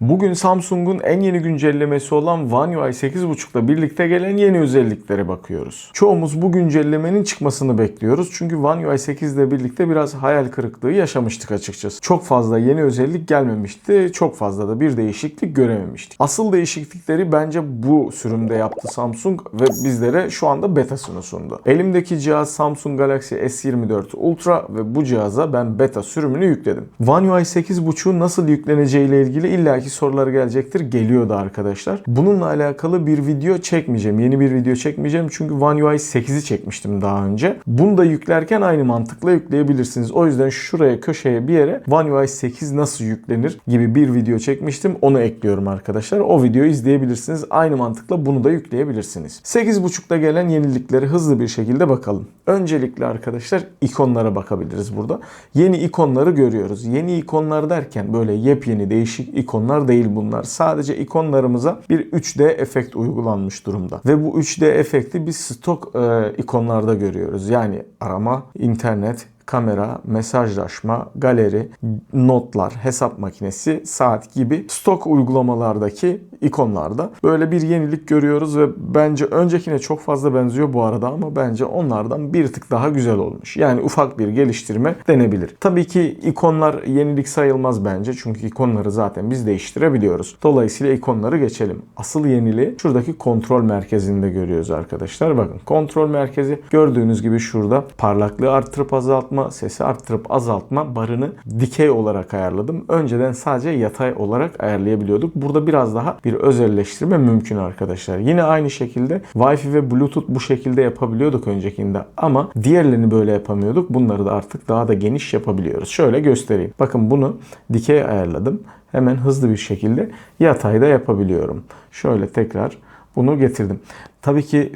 Bugün Samsung'un en yeni güncellemesi olan One UI 8.5'la birlikte gelen yeni özelliklere bakıyoruz. Çoğumuz bu güncellemenin çıkmasını bekliyoruz. Çünkü One UI 8 ile birlikte biraz hayal kırıklığı yaşamıştık açıkçası. Çok fazla yeni özellik gelmemişti. Çok fazla da bir değişiklik görememiştik. Asıl değişiklikleri bence bu sürümde yaptı Samsung ve bizlere şu anda betasını sundu. Elimdeki cihaz Samsung Galaxy S24 Ultra ve bu cihaza ben beta sürümünü yükledim. One UI 8.5'un nasıl yükleneceği ile ilgili illaki sorular gelecektir. Geliyordu arkadaşlar. Bununla alakalı bir video çekmeyeceğim. Yeni bir video çekmeyeceğim. Çünkü One UI 8'i çekmiştim daha önce. Bunu da yüklerken aynı mantıkla yükleyebilirsiniz. O yüzden şuraya köşeye bir yere One UI 8 nasıl yüklenir gibi bir video çekmiştim. Onu ekliyorum arkadaşlar. O videoyu izleyebilirsiniz. Aynı mantıkla bunu da yükleyebilirsiniz. 8.5'da gelen yenilikleri hızlı bir şekilde bakalım. Öncelikle arkadaşlar ikonlara bakabiliriz burada. Yeni ikonları görüyoruz. Yeni ikonlar derken böyle yepyeni değişik ikonlar değil bunlar. Sadece ikonlarımıza bir 3D efekt uygulanmış durumda. Ve bu 3D efekti biz stok e, ikonlarda görüyoruz. Yani arama, internet, kamera, mesajlaşma, galeri, notlar, hesap makinesi, saat gibi stok uygulamalardaki ikonlarda böyle bir yenilik görüyoruz ve bence öncekine çok fazla benziyor bu arada ama bence onlardan bir tık daha güzel olmuş. Yani ufak bir geliştirme denebilir. Tabii ki ikonlar yenilik sayılmaz bence çünkü ikonları zaten biz değiştirebiliyoruz. Dolayısıyla ikonları geçelim. Asıl yeniliği şuradaki kontrol merkezinde görüyoruz arkadaşlar. Bakın kontrol merkezi gördüğünüz gibi şurada parlaklığı arttırıp azaltma, sesi arttırıp azaltma barını dikey olarak ayarladım. Önceden sadece yatay olarak ayarlayabiliyorduk. Burada biraz daha bir özelleştirme mümkün arkadaşlar. Yine aynı şekilde Wi-Fi ve Bluetooth bu şekilde yapabiliyorduk öncekinde ama diğerlerini böyle yapamıyorduk. Bunları da artık daha da geniş yapabiliyoruz. Şöyle göstereyim. Bakın bunu dikey ayarladım. Hemen hızlı bir şekilde yatayda yapabiliyorum. Şöyle tekrar bunu getirdim. Tabii ki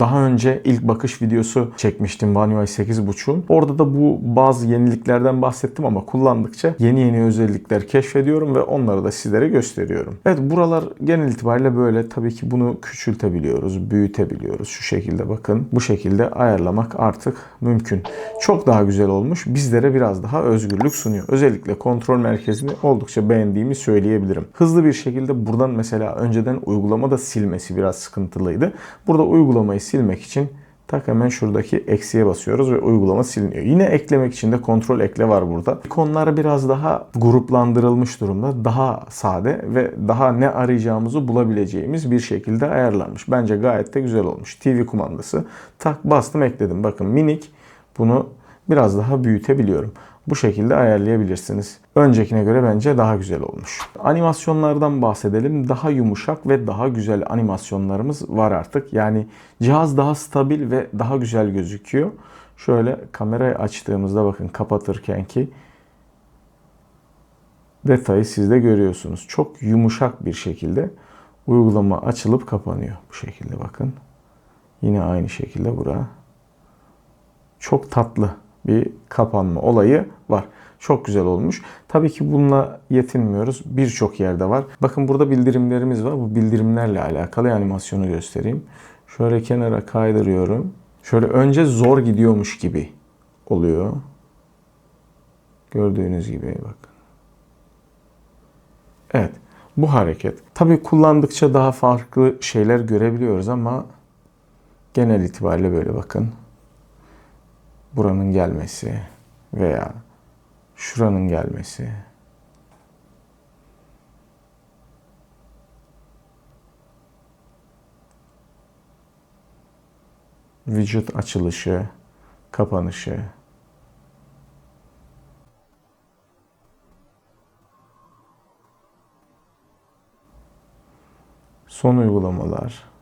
daha önce ilk bakış videosu çekmiştim One UI 8.5'un. Orada da bu bazı yeniliklerden bahsettim ama kullandıkça yeni yeni özellikler keşfediyorum ve onları da sizlere gösteriyorum. Evet buralar genel itibariyle böyle. Tabii ki bunu küçültebiliyoruz, büyütebiliyoruz. Şu şekilde bakın. Bu şekilde ayarlamak artık mümkün. Çok daha güzel olmuş. Bizlere biraz daha özgürlük sunuyor. Özellikle kontrol merkezini oldukça beğendiğimi söyleyebilirim. Hızlı bir şekilde buradan mesela önceden uygulamada silmesi biraz sıkıntılıydı. Burada uygulamayı silmek için tak hemen şuradaki eksiye basıyoruz ve uygulama siliniyor. Yine eklemek için de kontrol ekle var burada. İkonlar biraz daha gruplandırılmış durumda. Daha sade ve daha ne arayacağımızı bulabileceğimiz bir şekilde ayarlanmış. Bence gayet de güzel olmuş. TV kumandası. Tak bastım ekledim. Bakın minik bunu biraz daha büyütebiliyorum. Bu şekilde ayarlayabilirsiniz. Öncekine göre bence daha güzel olmuş. Animasyonlardan bahsedelim. Daha yumuşak ve daha güzel animasyonlarımız var artık. Yani cihaz daha stabil ve daha güzel gözüküyor. Şöyle kamerayı açtığımızda bakın kapatırken ki detayı siz de görüyorsunuz. Çok yumuşak bir şekilde uygulama açılıp kapanıyor. Bu şekilde bakın. Yine aynı şekilde bura. Çok tatlı bir kapanma olayı var. Çok güzel olmuş. Tabii ki bununla yetinmiyoruz. Birçok yerde var. Bakın burada bildirimlerimiz var. Bu bildirimlerle alakalı animasyonu göstereyim. Şöyle kenara kaydırıyorum. Şöyle önce zor gidiyormuş gibi oluyor. Gördüğünüz gibi bakın. Evet. Bu hareket. Tabii kullandıkça daha farklı şeyler görebiliyoruz ama genel itibariyle böyle bakın buranın gelmesi veya şuranın gelmesi. Vücut açılışı, kapanışı. Son uygulamalar.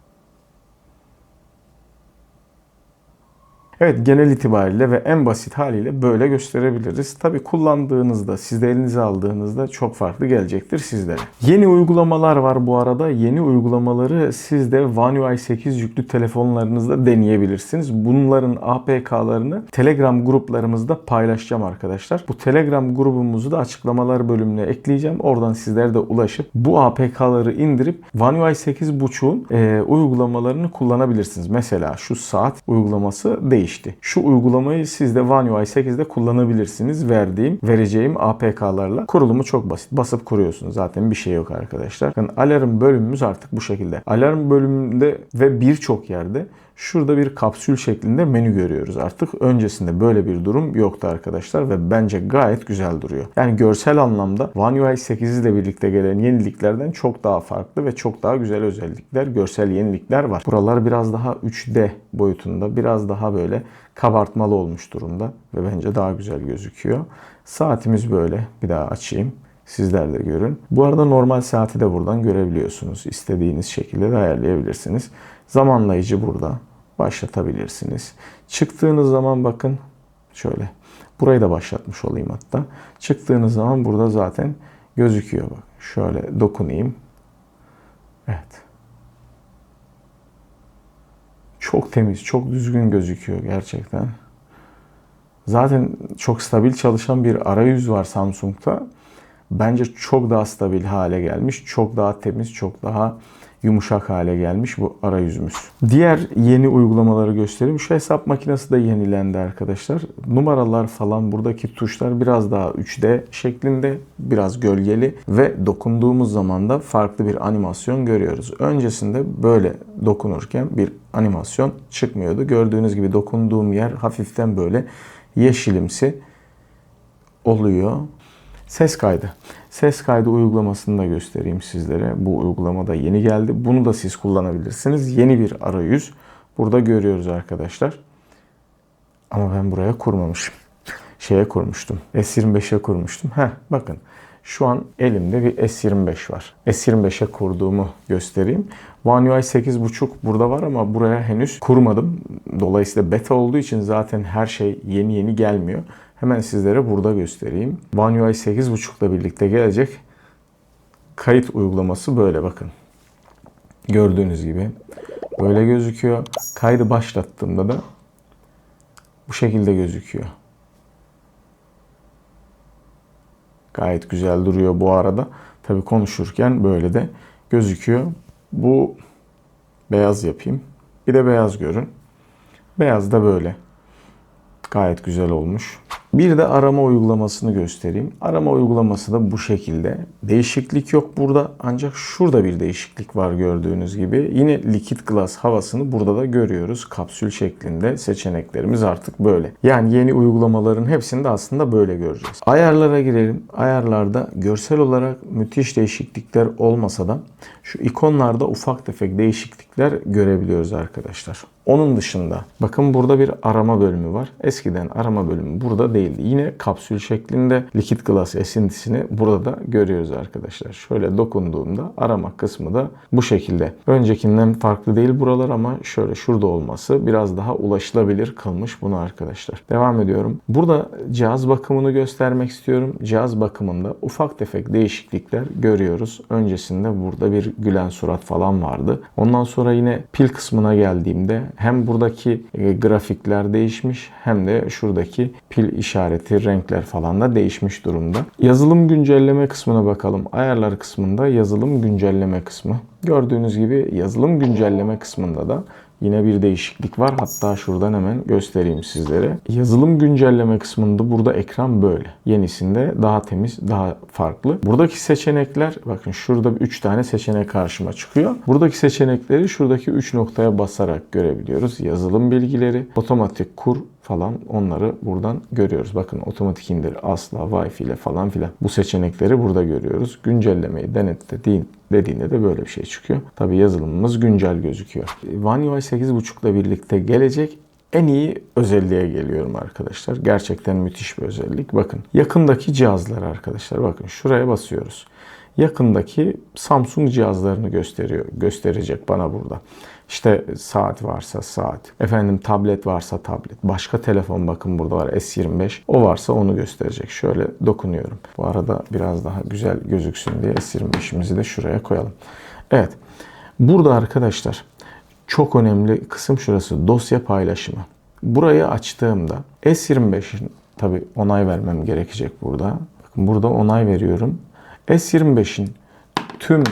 Evet genel itibariyle ve en basit haliyle böyle gösterebiliriz. Tabi kullandığınızda, siz de elinize aldığınızda çok farklı gelecektir sizlere. Yeni uygulamalar var bu arada. Yeni uygulamaları siz de One UI 8 yüklü telefonlarınızda deneyebilirsiniz. Bunların APK'larını Telegram gruplarımızda paylaşacağım arkadaşlar. Bu Telegram grubumuzu da açıklamalar bölümüne ekleyeceğim. Oradan sizler de ulaşıp bu APK'ları indirip One UI 8.5'un e, uygulamalarını kullanabilirsiniz. Mesela şu saat uygulaması değil değişti. Şu uygulamayı siz de One UI 8'de kullanabilirsiniz. Verdiğim, vereceğim APK'larla. Kurulumu çok basit. Basıp kuruyorsunuz. Zaten bir şey yok arkadaşlar. Yani alarm bölümümüz artık bu şekilde. Alarm bölümünde ve birçok yerde Şurada bir kapsül şeklinde menü görüyoruz artık. Öncesinde böyle bir durum yoktu arkadaşlar ve bence gayet güzel duruyor. Yani görsel anlamda One UI 8 ile birlikte gelen yeniliklerden çok daha farklı ve çok daha güzel özellikler, görsel yenilikler var. Buralar biraz daha 3D boyutunda, biraz daha böyle kabartmalı olmuş durumda ve bence daha güzel gözüküyor. Saatimiz böyle. Bir daha açayım. Sizler de görün. Bu arada normal saati de buradan görebiliyorsunuz. İstediğiniz şekilde de ayarlayabilirsiniz. Zamanlayıcı burada. Başlatabilirsiniz. Çıktığınız zaman bakın şöyle. Burayı da başlatmış olayım hatta. Çıktığınız zaman burada zaten gözüküyor. Bak şöyle dokunayım. Evet. Çok temiz, çok düzgün gözüküyor gerçekten. Zaten çok stabil çalışan bir arayüz var Samsung'da. Bence çok daha stabil hale gelmiş. Çok daha temiz, çok daha yumuşak hale gelmiş bu arayüzümüz. Diğer yeni uygulamaları göstereyim. Şu hesap makinesi de yenilendi arkadaşlar. Numaralar falan buradaki tuşlar biraz daha 3D şeklinde, biraz gölgeli ve dokunduğumuz zaman da farklı bir animasyon görüyoruz. Öncesinde böyle dokunurken bir animasyon çıkmıyordu. Gördüğünüz gibi dokunduğum yer hafiften böyle yeşilimsi oluyor. Ses kaydı. Ses kaydı uygulamasını da göstereyim sizlere. Bu uygulama da yeni geldi. Bunu da siz kullanabilirsiniz. Yeni bir arayüz. Burada görüyoruz arkadaşlar. Ama ben buraya kurmamışım. Şeye kurmuştum. S25'e kurmuştum. Heh bakın. Şu an elimde bir S25 var. S25'e kurduğumu göstereyim. One UI 8.5 burada var ama buraya henüz kurmadım. Dolayısıyla beta olduğu için zaten her şey yeni yeni gelmiyor. Hemen sizlere burada göstereyim. One UI 8.5 ile birlikte gelecek kayıt uygulaması böyle bakın. Gördüğünüz gibi böyle gözüküyor. Kaydı başlattığımda da bu şekilde gözüküyor. Gayet güzel duruyor bu arada. Tabi konuşurken böyle de gözüküyor. Bu beyaz yapayım. Bir de beyaz görün. Beyaz da böyle. Gayet güzel olmuş. Bir de arama uygulamasını göstereyim. Arama uygulaması da bu şekilde. Değişiklik yok burada ancak şurada bir değişiklik var gördüğünüz gibi. Yine Liquid Glass havasını burada da görüyoruz. Kapsül şeklinde seçeneklerimiz artık böyle. Yani yeni uygulamaların hepsini de aslında böyle göreceğiz. Ayarlara girelim. Ayarlarda görsel olarak müthiş değişiklikler olmasa da şu ikonlarda ufak tefek değişiklikler görebiliyoruz arkadaşlar. Onun dışında bakın burada bir arama bölümü var. Eskiden arama bölümü burada değildi. Yine kapsül şeklinde Liquid Glass esintisini burada da görüyoruz arkadaşlar. Şöyle dokunduğumda arama kısmı da bu şekilde. Öncekinden farklı değil buralar ama şöyle şurada olması biraz daha ulaşılabilir kılmış bunu arkadaşlar. Devam ediyorum. Burada cihaz bakımını göstermek istiyorum. Cihaz bakımında ufak tefek değişiklikler görüyoruz. Öncesinde burada bir gülen surat falan vardı. Ondan sonra yine pil kısmına geldiğimde hem buradaki e, grafikler değişmiş hem de şuradaki pil işareti, renkler falan da değişmiş durumda. Yazılım güncelleme kısmına bakalım. Ayarlar kısmında yazılım güncelleme kısmı. Gördüğünüz gibi yazılım güncelleme kısmında da Yine bir değişiklik var. Hatta şuradan hemen göstereyim sizlere. Yazılım güncelleme kısmında burada ekran böyle. Yenisinde daha temiz, daha farklı. Buradaki seçenekler bakın şurada 3 tane seçenek karşıma çıkıyor. Buradaki seçenekleri şuradaki 3 noktaya basarak görebiliyoruz. Yazılım bilgileri, otomatik kur, falan onları buradan görüyoruz. Bakın otomatik indir asla Wi-Fi ile falan filan. Bu seçenekleri burada görüyoruz. Güncellemeyi denetle deyin dediğinde de böyle bir şey çıkıyor. Tabi yazılımımız güncel gözüküyor. One UI 8.5 ile birlikte gelecek en iyi özelliğe geliyorum arkadaşlar. Gerçekten müthiş bir özellik. Bakın yakındaki cihazlar arkadaşlar. Bakın şuraya basıyoruz. Yakındaki Samsung cihazlarını gösteriyor, gösterecek bana burada. İşte saat varsa saat, efendim tablet varsa tablet, başka telefon bakın burada var S25. O varsa onu gösterecek. Şöyle dokunuyorum. Bu arada biraz daha güzel gözüksün diye S25'imizi de şuraya koyalım. Evet. Burada arkadaşlar çok önemli kısım şurası dosya paylaşımı. Burayı açtığımda S25'in tabi onay vermem gerekecek burada. Bakın burada onay veriyorum. S25'in tüm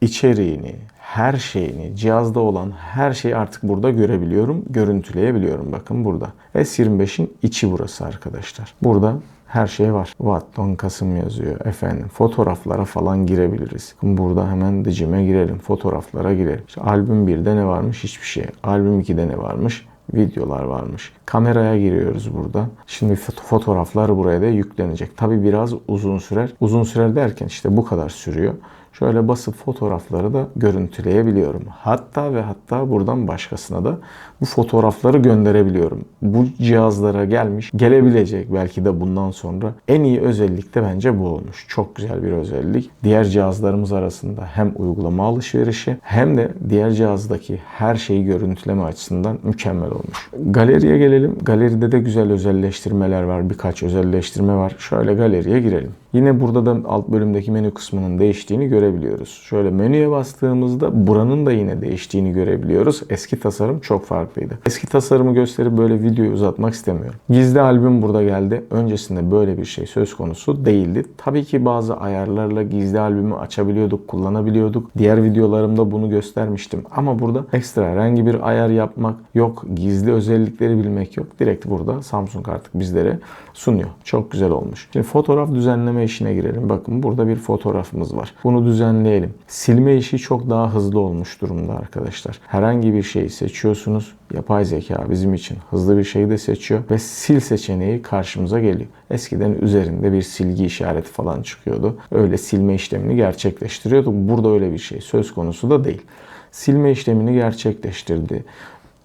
içeriğini, her şeyini, cihazda olan her şeyi artık burada görebiliyorum, görüntüleyebiliyorum. Bakın burada. S25'in içi burası arkadaşlar. Burada her şey var. Watt, Don Kasım yazıyor. Efendim fotoğraflara falan girebiliriz. Burada hemen dicime girelim. Fotoğraflara girelim. İşte albüm 1'de ne varmış? Hiçbir şey. Albüm 2'de ne varmış? videolar varmış. Kameraya giriyoruz burada. Şimdi foto- fotoğraflar buraya da yüklenecek. Tabi biraz uzun sürer. Uzun sürer derken işte bu kadar sürüyor. Şöyle basıp fotoğrafları da görüntüleyebiliyorum. Hatta ve hatta buradan başkasına da bu fotoğrafları gönderebiliyorum. Bu cihazlara gelmiş, gelebilecek belki de bundan sonra en iyi özellik de bence bu olmuş. Çok güzel bir özellik. Diğer cihazlarımız arasında hem uygulama alışverişi hem de diğer cihazdaki her şeyi görüntüleme açısından mükemmel olmuş. Galeriye gelelim. Galeride de güzel özelleştirmeler var. Birkaç özelleştirme var. Şöyle galeriye girelim. Yine burada da alt bölümdeki menü kısmının değiştiğini görebiliyoruz. Şöyle menüye bastığımızda buranın da yine değiştiğini görebiliyoruz. Eski tasarım çok farklıydı. Eski tasarımı gösterip böyle videoyu uzatmak istemiyorum. Gizli albüm burada geldi. Öncesinde böyle bir şey söz konusu değildi. Tabii ki bazı ayarlarla gizli albümü açabiliyorduk, kullanabiliyorduk. Diğer videolarımda bunu göstermiştim. Ama burada ekstra herhangi bir ayar yapmak yok. Gizli özellikleri bilmek yok. Direkt burada Samsung artık bizlere sunuyor. Çok güzel olmuş. Şimdi fotoğraf düzenleme işine girelim. Bakın burada bir fotoğrafımız var. Bunu düzenleyelim. Silme işi çok daha hızlı olmuş durumda arkadaşlar. Herhangi bir şeyi seçiyorsunuz. Yapay zeka bizim için hızlı bir şeyi de seçiyor ve sil seçeneği karşımıza geliyor. Eskiden üzerinde bir silgi işareti falan çıkıyordu. Öyle silme işlemini gerçekleştiriyorduk. Burada öyle bir şey söz konusu da değil. Silme işlemini gerçekleştirdi.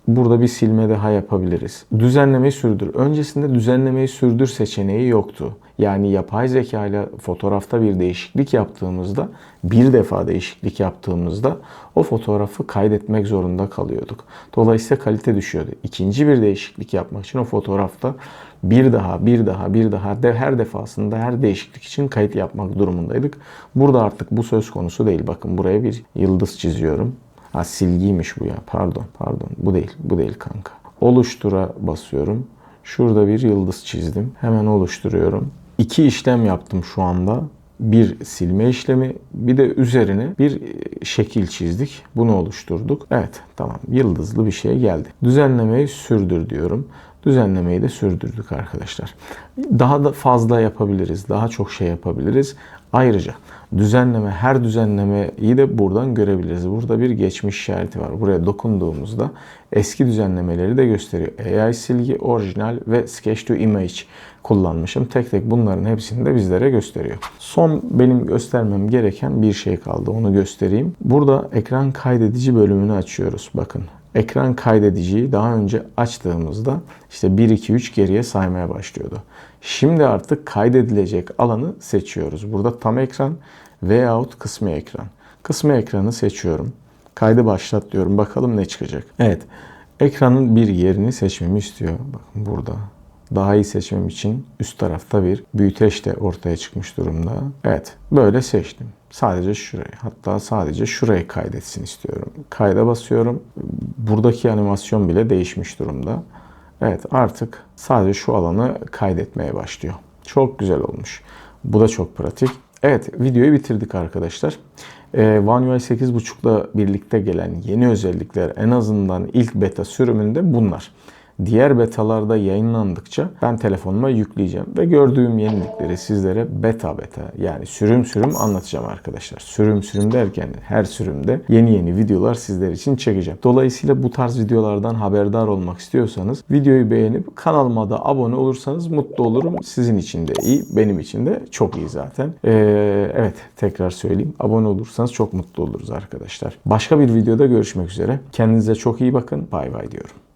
Burada bir silme daha yapabiliriz. Düzenlemeyi sürdür. Öncesinde düzenlemeyi sürdür seçeneği yoktu. Yani yapay zeka ile fotoğrafta bir değişiklik yaptığımızda, bir defa değişiklik yaptığımızda o fotoğrafı kaydetmek zorunda kalıyorduk. Dolayısıyla kalite düşüyordu. İkinci bir değişiklik yapmak için o fotoğrafta bir daha, bir daha, bir daha de her defasında her değişiklik için kayıt yapmak durumundaydık. Burada artık bu söz konusu değil. Bakın buraya bir yıldız çiziyorum. Ha silgiymiş bu ya. Pardon, pardon. Bu değil, bu değil kanka. Oluştura basıyorum. Şurada bir yıldız çizdim. Hemen oluşturuyorum. İki işlem yaptım şu anda. Bir silme işlemi, bir de üzerine bir şekil çizdik. Bunu oluşturduk. Evet, tamam. Yıldızlı bir şey geldi. Düzenlemeyi sürdür diyorum. Düzenlemeyi de sürdürdük arkadaşlar. Daha da fazla yapabiliriz. Daha çok şey yapabiliriz. Ayrıca düzenleme, her düzenlemeyi de buradan görebiliriz. Burada bir geçmiş işareti var. Buraya dokunduğumuzda eski düzenlemeleri de gösteriyor. AI silgi, orijinal ve Sketch to Image kullanmışım. Tek tek bunların hepsini de bizlere gösteriyor. Son benim göstermem gereken bir şey kaldı. Onu göstereyim. Burada ekran kaydedici bölümünü açıyoruz. Bakın ekran kaydediciyi daha önce açtığımızda işte 1 2 3 geriye saymaya başlıyordu. Şimdi artık kaydedilecek alanı seçiyoruz. Burada tam ekran veyahut kısmi ekran. Kısmi ekranı seçiyorum. Kaydı başlat diyorum. Bakalım ne çıkacak. Evet. Ekranın bir yerini seçmemi istiyor. Bakın burada. Daha iyi seçmem için üst tarafta bir büyüteç de ortaya çıkmış durumda. Evet. Böyle seçtim. Sadece şurayı. Hatta sadece şurayı kaydetsin istiyorum. Kayda basıyorum. Buradaki animasyon bile değişmiş durumda. Evet artık sadece şu alanı kaydetmeye başlıyor. Çok güzel olmuş. Bu da çok pratik. Evet videoyu bitirdik arkadaşlar. Ee, One UI 8.5'la birlikte gelen yeni özellikler en azından ilk beta sürümünde bunlar. Diğer betalarda yayınlandıkça ben telefonuma yükleyeceğim ve gördüğüm yenilikleri sizlere beta beta yani sürüm sürüm anlatacağım arkadaşlar. Sürüm sürüm derken her sürümde yeni yeni videolar sizler için çekeceğim. Dolayısıyla bu tarz videolardan haberdar olmak istiyorsanız videoyu beğenip kanalıma da abone olursanız mutlu olurum. Sizin için de iyi, benim için de çok iyi zaten. Ee, evet tekrar söyleyeyim. Abone olursanız çok mutlu oluruz arkadaşlar. Başka bir videoda görüşmek üzere. Kendinize çok iyi bakın. Bay bay diyorum.